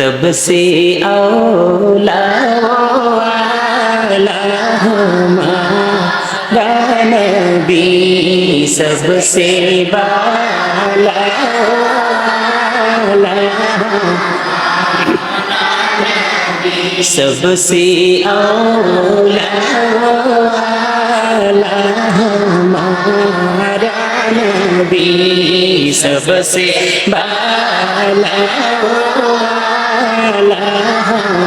सबसे औला वाला हमारा नबी सबसे बाला वाला सबसे औला वाला हमारा नबी सबसे बाला वाला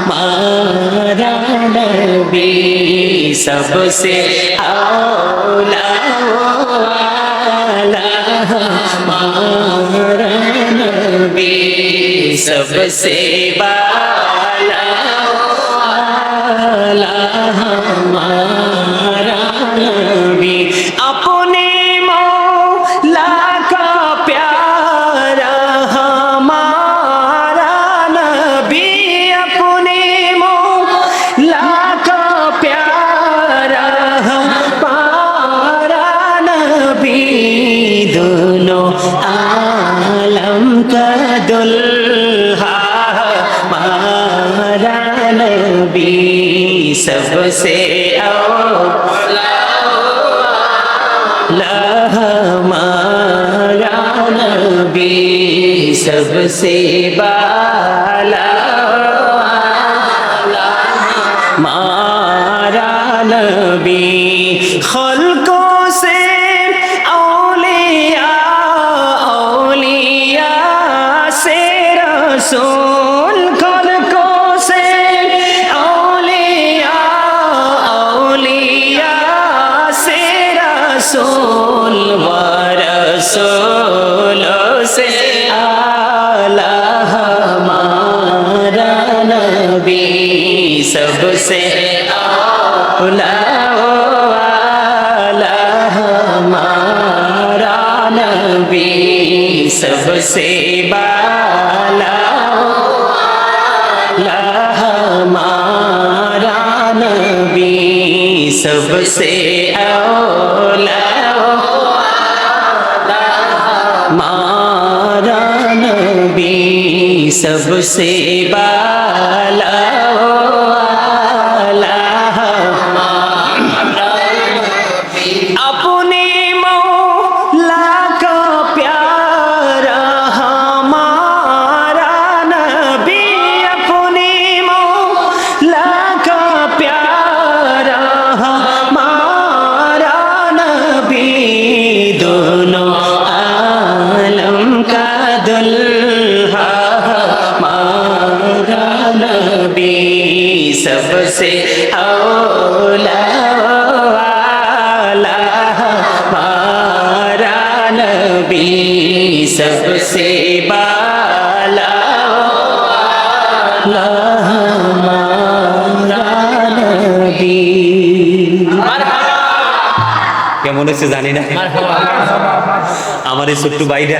हमारा नबी सबसे औला वाला हमारा नबी सबसे बाला দুনো আলম কদল মারা নবী সবসে লহমারা নবী সবসে বালা মারা নবী रसूल व रसूलों से आला हमारा नबी सबसे औला वाला हमारा नबी सबसे बाला सबसे औला वाला हमारा नबी सबसे बाला सबसे औला वाला हमारा नबी सबसे बाला वाला हमारा नबी কেমন হচ্ছে জানি না আমার এই ছোট্ট ভাইরা